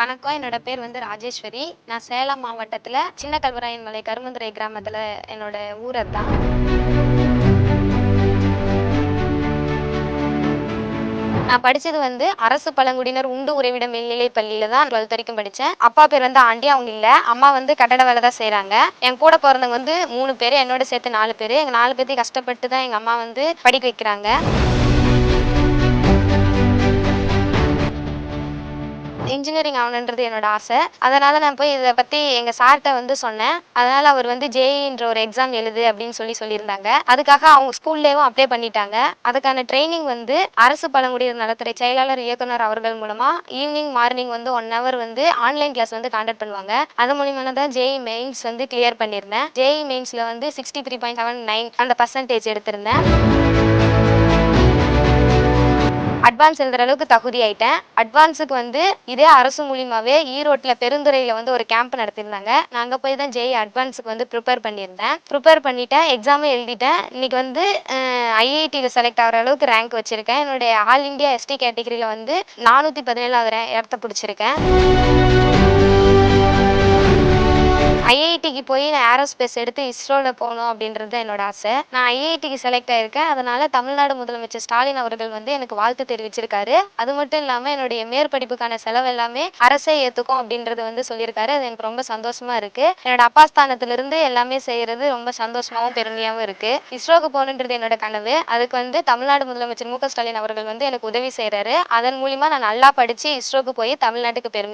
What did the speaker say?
வணக்கம். என்னோட பேர் வந்து ராஜேஸ்வரி. நான் சேலம் மாவட்டத்தில் சின்ன கல்வராயன் மலை கருமந்துரை கிராமத்தில் என்னோட ஊர் அதுதான். நான் படித்தது வந்து அரசு பழங்குடியினர் உண்டு உறவிடம் மேல்நிலைப் பள்ளியில தான் டுவெல்த் வரைக்கும் படித்தேன் அப்பா பேர் வந்து ஆண்டி அவங்க இல்லை. அம்மா வந்து கட்டட வேலை தான் செய்கிறாங்க என் கூட பிறந்தவங்க வந்து மூணு பேர் என்னோட சேர்த்து நாலு பேர். எங்கள் நாலு பேர்த்தையும் கஷ்டப்பட்டு தான் எங்கள் அம்மா வந்து படிக்க வைக்கிறாங்க. இன்ஜினியரிங் ஆகணுன்றது என்னோட ஆசை. அதனால் நான் போய் இதை பற்றி எங்கள் சார்கிட்ட வந்து சொன்னேன். அதனால் அவர் வந்து ஜேஇன்ற ஒரு எக்ஸாம் எழுது அப்படின்னு சொல்லி சொல்லியிருந்தாங்க. அதுக்காக அவங்க ஸ்கூல்லேயும் அப்ளை பண்ணிட்டாங்க. அதுக்கான ட்ரைனிங் வந்து அரசு பழங்குடியினர் நலத்துறை செயலாளர் இயக்குனர் அவர்கள் மூலமாக ஈவினிங் மார்னிங் வந்து ஒன் ஹவர் வந்து ஆன்லைன் கிளாஸ் வந்து காண்டக்ட் பண்ணுவாங்க. அது மூலியமாக தான் ஜேஇ மெயின்ஸ் வந்து கிளியர் பண்ணியிருந்தேன். ஜேஇ மெயின்ஸில் வந்து sixty three point seven nine அந்த பர்சன்டேஜ் எடுத்திருந்தேன். அட்வான்ஸ் எழுதுற அளவுக்கு தகுதி ஆயிட்டேன் அட்வான்ஸுக்கு வந்து இதே அரசு மூலியமாகவே ஈரோட்டில் பெருந்துறையில் வந்து ஒரு கேம்ப் நடத்திருந்தாங்க நான் அங்கே போய் தான் ஜெய் அட்வான்ஸுக்கு வந்து ப்ரிப்பேர் பண்ணியிருந்தேன். ப்ரிப்பேர் பண்ணிட்டேன் எக்ஸாமும் எழுதிட்டேன். இன்னைக்கு வந்து ஐஐடியில் செலக்ட் ஆகிற அளவுக்கு ரேங்க் வச்சுருக்கேன். என்னுடைய ஆல் இந்தியா எஸ்டி கேட்டகரியில் வந்து நானூற்றி பதினேழாவது ரே இடத்த பிடிச்சிருக்கேன். போய் நான் ஏரோஸ்பேஸ் எடுத்து இஸ்ரோவில் போகணும் அப்படின்றது தான் என்னோட ஆசை. நான் ஐஐடிக்கு செலக்ட் ஆயிருக்கேன். அதனால தமிழ்நாடு முதலமைச்சர் ஸ்டாலின் அவர்கள் வந்து எனக்கு வாழ்த்து தெரிவிச்சிருக்காரு. அது மட்டும் இல்லாமல் என்னுடைய மேற்படிப்புக்கான செலவு எல்லாமே அரசே ஏற்றுக்கும் அப்படின்றது வந்து சொல்லியிருக்காரு. அது எனக்கு ரொம்ப சந்தோஷமா இருக்கு. என்னோட அப்பா ஸ்தானத்திலிருந்து எல்லாமே செய்யறது ரொம்ப சந்தோஷமாவும் பெருமையாகவும் இருக்கு. இஸ்ரோக்கு போகணுன்றது என்னோட கனவு. அதுக்கு வந்து தமிழ்நாடு முதலமைச்சர் மு ஸ்டாலின் அவர்கள் வந்து எனக்கு உதவி செய்யறாரு அதன் மூலியமா நான் நல்லா படித்து இஸ்ரோக்கு போய் தமிழ்நாட்டுக்கு பெருமை